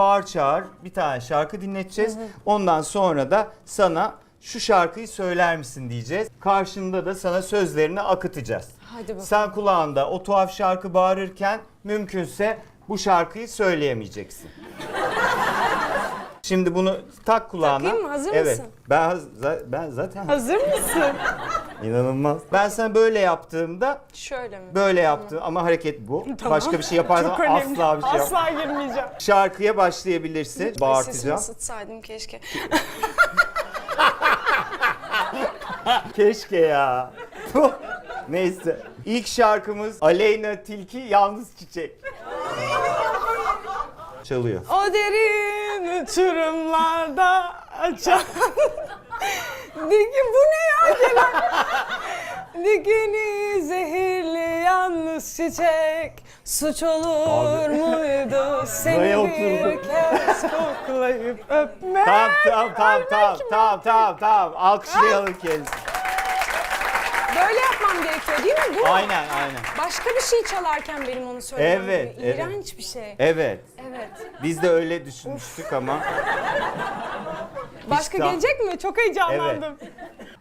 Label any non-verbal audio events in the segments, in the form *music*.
bağır çağır bir tane şarkı dinleteceğiz. Ondan sonra da sana şu şarkıyı söyler misin diyeceğiz. Karşında da sana sözlerini akıtacağız. Hadi bakalım. Sen kulağında o tuhaf şarkı bağırırken mümkünse bu şarkıyı söyleyemeyeceksin. *laughs* Şimdi bunu tak kulağına. Takayım mı? Hazır evet. mısın? Ben ben zaten Hazır mısın? İnanılmaz. Ben sana böyle yaptığımda Şöyle mi? böyle yaptım ama hareket bu. Tamam. Başka bir şey yaparsam *laughs* Çok önemli. asla bir şey yap. Asla girmeyeceğim. Şarkıya başlayabilirsin. Sesimi Bağırtacağım. ısıtsaydım keşke. *laughs* Keşke ya. Neyse. İlk şarkımız Aleyna Tilki Yalnız Çiçek. Çalıyor. O derin uçurumlarda açan *laughs* Diki bu ne ya gelen Dikeni zehirli yalnız çiçek Suç olur Abi. muydu *laughs* seni Buraya bir oturdum. kez koklayıp *laughs* öpmek Tamam tamam tamam Ay, tamam belki tamam tamam tamam. Alkışlayalım kendisini. Böyle yapmam gerekiyor değil mi bu? Aynen aynen. Başka bir şey çalarken benim onu söylemem Evet, gerekiyor. evet. İğrenç bir şey. Evet. Evet. Biz de öyle düşünmüştük ama. Başka daha- gelecek mi? Çok heyecanlandım.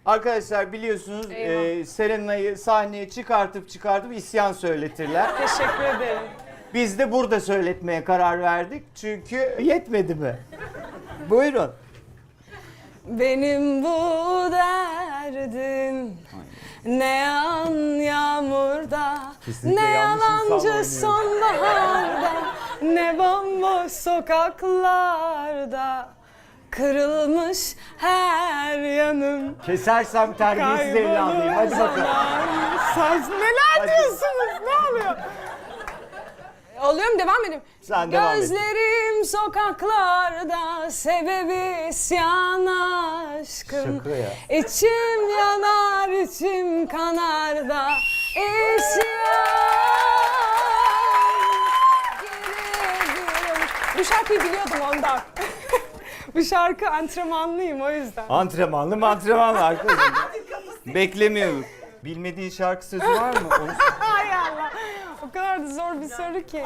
Arkadaşlar biliyorsunuz Eyvah. e, Serena'yı sahneye çıkartıp çıkartıp isyan söyletirler. *laughs* Teşekkür ederim. Biz de burada söyletmeye karar verdik. Çünkü yetmedi mi? Buyurun. Benim bu derdim ne yan yağmurda Kesinlikle ne yanlış yalancı oynuyor. sonbaharda ne bomboş sokaklarda kırılmış her yanım Kesersem terbiyesiz evladıyım. Hadi bakalım. Siz neler diyorsunuz? Ne oluyor? Mu? Devam edeyim. Sen devam et. Gözlerim sokaklarda sebebi isyan aşkım. Şaka ya. İçim yanar, içim kanar da isyan. Gelirim. Bu şarkıyı biliyordum ondan. *laughs* *laughs* Bu şarkı antrenmanlıyım o yüzden. Antrenmanlı mı antrenmanlı arkadaşım. Beklemiyorduk. Bilmediğin şarkı sözü var mı? Onu... *laughs* Ay Allah. O kadar da zor bir soru ki.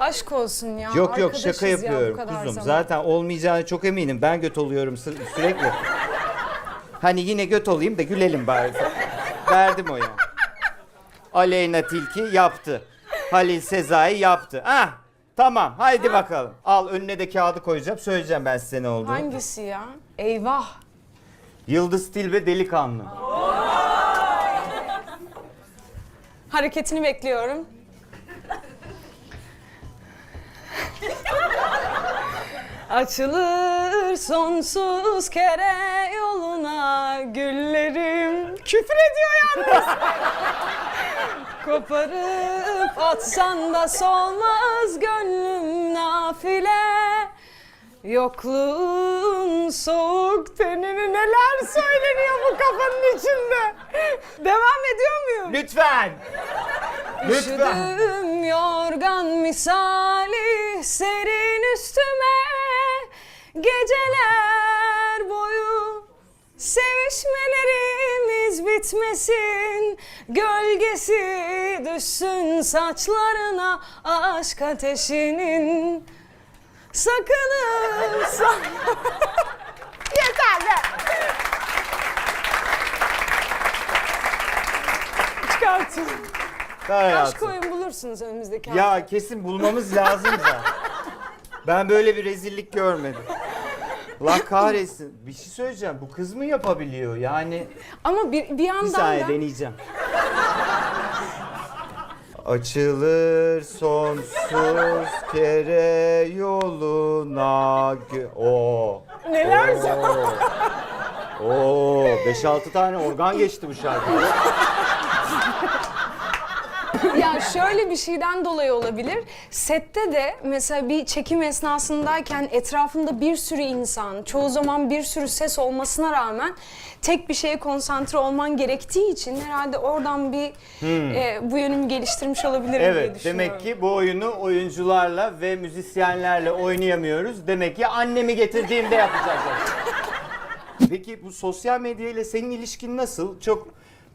Aşk olsun ya. Yok yok arkadaşız şaka ya bu yapıyorum kadar kuzum. zaman. Zaten olmayacağını çok eminim. Ben göt oluyorum sü- sürekli. Hani yine göt olayım da gülelim bari. Verdim o ya. Aleyna Tilki yaptı. Halil Sezai yaptı. Ah tamam haydi bakalım. Al önüne de kağıdı koyacağım. Söyleyeceğim ben size ne olduğunu. Hangisi ya? Eyvah. Yıldız Tilbe Delikanlı. *laughs* Hareketini bekliyorum. *laughs* Açılır sonsuz kere yoluna güllerim. Küfür ediyor yalnız. *laughs* Koparıp atsan da solmaz gönlüm nafile. Yokluğun soğuk tenini neler söyleniyor bu kafanın içinde. Devam ediyor muyum? Lütfen. Lütfen. Üşüdüm yorgan misali serin üstüme Geceler boyu bitmesin Gölgesi düşsün saçlarına aşk ateşinin Sakınım sa- *laughs* Yeter be! Çıkartın. Hayatım. Aşk oyun bulursunuz önümüzdeki hafta. Ya kesin bulmamız lazım da. Ben böyle bir rezillik görmedim. Allah kahretsin. Bir şey söyleyeceğim. Bu kız mı yapabiliyor? Yani Ama bir, bir bir yandan saniye da deneyeceğim. Açılır sonsuz kere yoluna gö- Oo. neler Oo. Oo, 5-6 tane organ geçti bu şarkı. Ya şöyle bir şeyden dolayı olabilir. Sette de mesela bir çekim esnasındayken etrafında bir sürü insan, çoğu zaman bir sürü ses olmasına rağmen tek bir şeye konsantre olman gerektiği için herhalde oradan bir e, bu yönümü geliştirmiş olabilirim diye Hmm. Evet, düşünüyorum. demek ki bu oyunu oyuncularla ve müzisyenlerle oynayamıyoruz. Demek ki annemi getirdiğimde yapacağız. *laughs* Peki bu sosyal medya ile senin ilişkin nasıl? Çok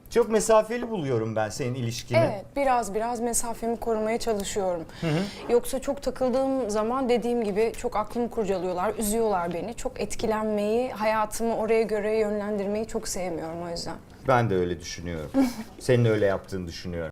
çok mesafeli buluyorum ben senin ilişkini. Evet, biraz biraz mesafemi korumaya çalışıyorum. Hı hı. Yoksa çok takıldığım zaman dediğim gibi çok aklımı kurcalıyorlar, üzüyorlar beni. Çok etkilenmeyi, hayatımı oraya göre yönlendirmeyi çok sevmiyorum o yüzden. Ben de öyle düşünüyorum. *laughs* senin öyle yaptığını düşünüyorum.